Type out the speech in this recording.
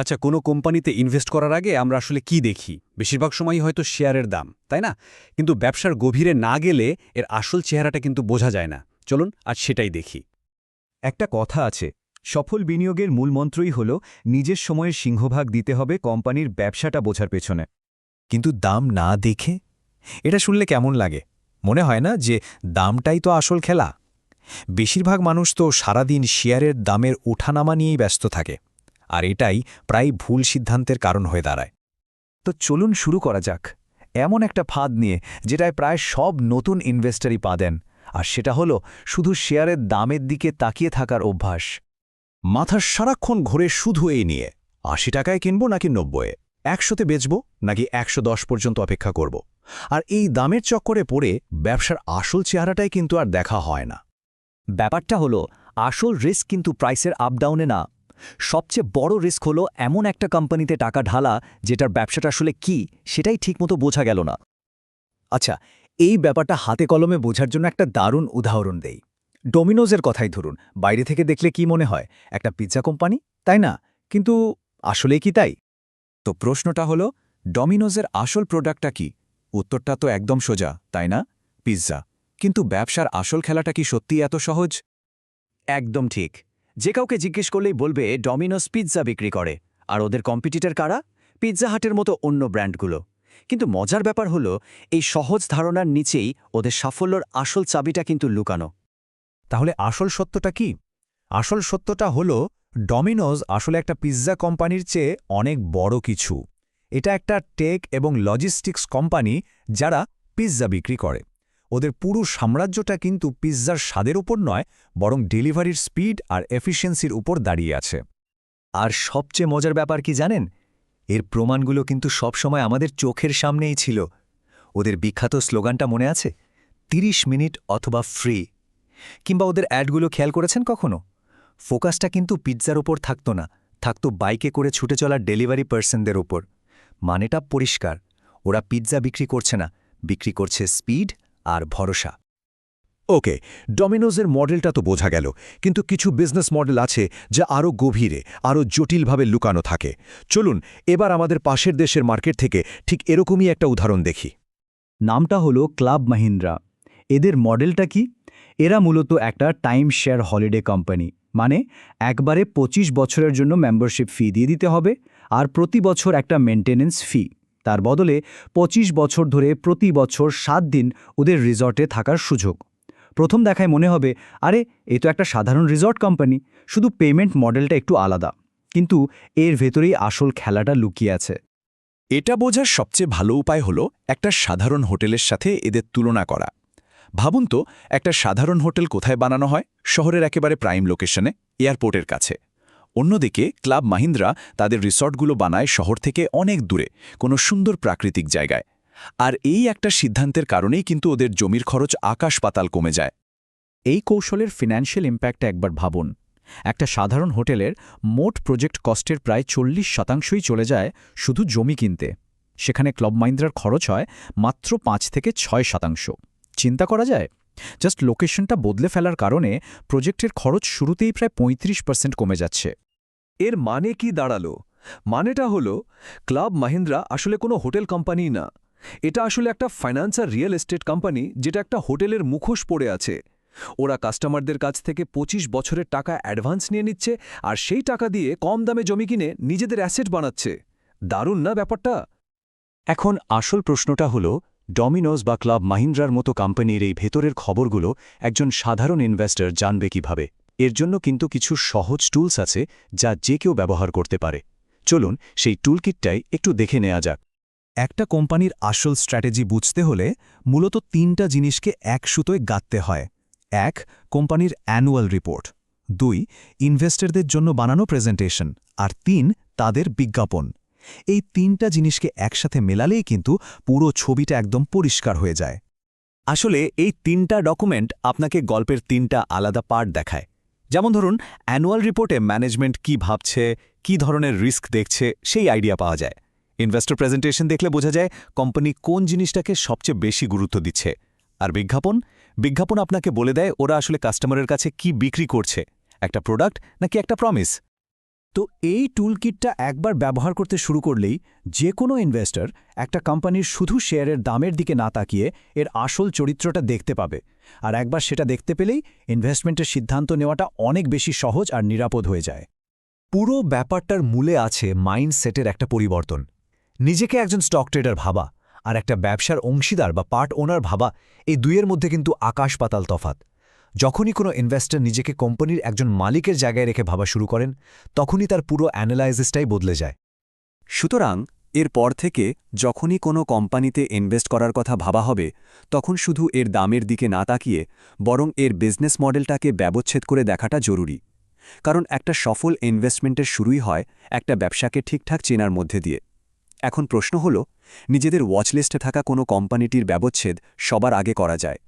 আচ্ছা কোনো কোম্পানিতে ইনভেস্ট করার আগে আমরা আসলে কি দেখি? বেশিরভাগ সময়ই হয়তো শেয়ারের দাম, তাই না? কিন্তু ব্যবসার গভীরে না গেলে এর আসল চেহারাটা কিন্তু বোঝা যায় না। চলুন আজ সেটাই দেখি। একটা কথা আছে, সফল বিনিয়োগের মূল মন্ত্রই হল নিজের সময়ের সিংহভাগ দিতে হবে কোম্পানির ব্যবসাটা বোঝার পেছনে। কিন্তু দাম না দেখে? এটা শুনলে কেমন লাগে? মনে হয় না যে দামটাই তো আসল খেলা? বেশিরভাগ মানুষ তো সারাদিন শেয়ারের দামের ওঠানামা নিয়েই ব্যস্ত থাকে। আর এটাই প্রায় ভুল সিদ্ধান্তের কারণ হয়ে দাঁড়ায়। তো চলুন শুরু করা যাক। এমন একটা ফাঁদ নিয়ে যেটায় প্রায় সব নতুন ইনভেস্টারই পা দেন, আর সেটা হলো শুধু শেয়ারের দামের দিকে তাকিয়ে থাকার অভ্যাস। মাথার সারাক্ষণ ঘোরে শুধু এই নিয়ে, আশি টাকায় কিনব নাকি নব্বইয়ে? একশোতে বেচব নাকি একশো দশ পর্যন্ত অপেক্ষা করব? আর এই দামের চক্করে পড়ে ব্যবসার আসল চেহারাটাই কিন্তু আর দেখা হয় না। ব্যাপারটা হলো, আসল রিস্ক কিন্তু প্রাইসের আপডাউনে না সবচেয়ে বড় রিস্ক হলো এমন একটা কোম্পানিতে টাকা ঢালা যেটার ব্যবসাটা আসলে কি সেটাই ঠিকমতো বোঝা গেল না। আচ্ছা এই ব্যাপারটা হাতে কলমে বোঝার জন্য একটা দারুণ উদাহরণ দেই। ডোমিনোজের কথাই ধরুন, বাইরে থেকে দেখলে কি মনে হয়? একটা পিৎজা কোম্পানি? তাই না? কিন্তু আসলে কি তাই? তো প্রশ্নটা হলো, ডমিনোজের আসল প্রোডাক্টটা কি? উত্তরটা তো একদম সোজা, তাই না? পিৎজা। কিন্তু ব্যবসার আসল খেলাটা কি সত্যি এত সহজ? একদম ঠিক। যে কাউকে জিজ্ঞেস করলেই বলবে ডমিনোস পিৎজা বিক্রি করে। আর ওদের কম্পিটিটর কারা? পিৎজা হাটের মতো অন্য ব্র্যান্ডগুলো। কিন্তু মজার ব্যাপার হলো, এই সহজ ধারণার নিচেই ওদের সাফল্যর আসল চাবিটা কিন্তু লুকানো। তাহলে আসল সত্যটা কি? আসল সত্যটা হলো ডমিনোজ আসলে একটা পিৎজা কোম্পানির চেয়ে অনেক বড় কিছু। এটা একটা টেক এবং লজিস্টিক্স কোম্পানি যারা পিৎজা বিক্রি করে। ওদের পুরো সাম্রাজ্যটা কিন্তু পিৎজার স্বাদের উপর নয়, বরং ডেলিভারির স্পিড আর এফিসিয়েন্সির উপর দাঁড়িয়ে আছে। আর সবচেয়ে মজার ব্যাপার কি জানেন? এর প্রমাণগুলো কিন্তু সবসময় আমাদের চোখের সামনেই ছিল। ওদের বিখ্যাত স্লোগানটা মনে আছে? ৩০ মিনিট অথবা ফ্রি। কিংবা ওদের অ্যাডগুলো খেয়াল করেছেন কখনো? ফোকাসটা কিন্তু পিৎজার ওপর থাকতো না, থাকতো বাইকে করে ছুটে চলা ডেলিভারি পার্সনদের ওপর মানেটা পরিষ্কার। ওরা পিৎজা বিক্রি করছে না, বিক্রি করছে স্পিড আর ভরসা। ওকে, ডমিনোজের মডেলটা তো বোঝা গেল, কিন্তু কিছু বিজনেস মডেল আছে যা আরও গভীরে আরও জটিলভাবে লুকানো থাকে। চলুন, এবার আমাদের পাশের দেশের মার্কেট থেকে ঠিক এরকমই একটা উদাহরণ দেখি। নামটা হলো ক্লাব মাহিন্দ্রা। এদের মডেলটা কি? এরা মূলত একটা টাইম শেয়ার হলিডে কোম্পানি মানে একবারে ২৫ বছরের জন্য মেম্বারশিপ ফি দিয়ে দিতে হবে, আর প্রতি বছর একটা মেনটেনেন্স ফি তার বদলে ২৫ বছর ধরে প্রতি বছর সাত দিন ওদের রিসর্টে থাকার সুযোগ। প্রথম দেখায় মনে হবে, আরে, এ তো একটা সাধারণ রিসর্ট কোম্পানি, শুধু পেমেন্ট মডেলটা একটু আলাদা। কিন্তু এর ভেতরেই আসল খেলাটা লুকিয়ে আছে। এটা বোঝার সবচেয়ে ভালো উপায় হল একটা সাধারণ হোটেলের সাথে এদের তুলনা করা। ভাবুন তো, একটা সাধারণ হোটেল কোথায় বানানো হয়? শহরের একেবারে প্রাইম লোকেশনে, এয়ারপোর্টের কাছে। অন্যদিকে, ক্লাব মাহিন্দ্রা তাদের রিসর্টগুলো বানায় শহর থেকে অনেক দূরে, কোনো সুন্দর প্রাকৃতিক জায়গায়। আর এই একটা সিদ্ধান্তের কারণেই কিন্তু ওদের জমির খরচ আকাশ পাতাল কমে যায়। এই কৌশলের ফিনান্সিয়াল ইম্প্যাক্টটা একবার ভাবুন। একটা সাধারণ হোটেলের মোট প্রজেক্ট কস্টের প্রায় চল্লিশ শতাংশই চলে যায় শুধু জমি কিনতে। সেখানে ক্লব মাইন্দ্রার খরচ হয় মাত্র পাঁচ থেকে ছয় শতাংশ। চিন্তা করা যায়? জাস্ট লোকেশনটা বদলে ফেলার কারণে প্রজেক্টের খরচ শুরুতেই প্রায় পঁয়ত্রিশ পার্সেন্ট কমে যাচ্ছে। এর মানে কি দাঁড়াল? মানেটা হলো, ক্লাব মাহিন্দ্রা আসলে কোনো হোটেল কোম্পানি না। এটা আসলে একটা ফাইন্যান্স আর রিয়েল এস্টেট কোম্পানি যেটা একটা হোটেলের মুখোশ পড়ে আছে। ওরা কাস্টমারদের কাছ থেকে ২৫ বছরের টাকা অ্যাডভান্স নিয়ে নিচ্ছে আর সেই টাকা দিয়ে কম দামে জমি কিনে নিজেদের অ্যাসেট বানাচ্ছে। দারুণ না ব্যাপারটা? এখন আসল প্রশ্নটা হল ডমিনোজ বা ক্লাব মাহিন্দ্রার মতো কোম্পানির এই ভেতরের খবরগুলো একজন সাধারণ ইনভেস্টর জানবে কীভাবে। এর জন্য কিন্তু কিছু সহজ টুলস আছে যা যে কেউ ব্যবহার করতে পারে। চলুন সেই টুলকিটটাই একটু দেখে নেওয়া যাক। একটা কোম্পানির আসল স্ট্র্যাটেজি বুঝতে হলে মূলত তিনটা জিনিসকে এক সুতোয় গাঁথতে হয়। এক, কোম্পানির অ্যানুয়াল রিপোর্ট দুই ইনভেস্টরদের জন্য বানানো প্রেজেন্টেশন আর তিন, তাদের বিজ্ঞাপন। এই তিনটা জিনিসকে একসাথে মেলালেই কিন্তু পুরো ছবিটা একদম পরিষ্কার হয়ে যায়। আসলে এই তিনটা ডকুমেন্ট আপনাকে গল্পের তিনটা আলাদা পার্ট দেখায়। যেমন ধরুন, অ্যানুয়াল রিপোর্টে ম্যানেজমেন্ট কি ভাবছে, কি ধরনের রিস্ক দেখছে, সেই আইডিয়া পাওয়া যায়। ইনভেস্টর প্রেজেন্টেশন দেখলে বোঝা যায় কোম্পানি কোন জিনিসটাকে সবচেয়ে বেশি গুরুত্ব দিচ্ছে। আর বিজ্ঞাপন? বিজ্ঞাপন আপনাকে বলে দেয় ওরা আসলে কাস্টমারের কাছে কি বিক্রি করছে, একটা প্রোডাক্ট নাকি একটা প্রমিস? তো এই টুলকিটটা একবার ব্যবহার করতে শুরু করলেই যে কোনো ইনভেস্টর একটা কোম্পানির শুধু শেয়ারের দামের দিকে না তাকিয়ে এর আসল চরিত্রটা দেখতে পাবে। আর একবার সেটা দেখতে পেলেই ইনভেস্টমেন্টের সিদ্ধান্ত নেওয়াটা অনেক বেশি সহজ আর নিরাপদ হয়ে যায়। পুরো ব্যাপারটার মূলে আছে মাইন্ডসেটের একটা পরিবর্তন। নিজেকে একজন স্টক ট্রেডার ভাবা আর একটা ব্যবসার অংশীদার বা পার্ট ওনার ভাবা, এই দুইয়ের মধ্যে কিন্তু আকাশ পাতাল তফাত যখনই কোনো ইনভেস্টর নিজেকে কোম্পানির একজন মালিকের জায়গায় রেখে ভাবা শুরু করেন, তখনই তার পুরো অ্যানালাইসিসটাই বদলে যায়। সুতরাং এরপর থেকে যখনই কোনো কোম্পানিতে ইনভেস্ট করার কথা ভাবা হবে, তখন শুধু এর দামের দিকে না তাকিয়ে, বরং এর বিজনেস মডেলটাকে ব্যবচ্ছেদ করে দেখাটা জরুরি। কারণ একটা সফল ইনভেস্টমেন্টের শুরুই হয় একটা ব্যবসাকে ঠিকঠাক চেনার মধ্যে দিয়ে। এখন প্রশ্ন হল, নিজেদের ওয়াচলিস্টে থাকা কোনো কোম্পানিটির ব্যবচ্ছেদ সবার আগে করা যায়।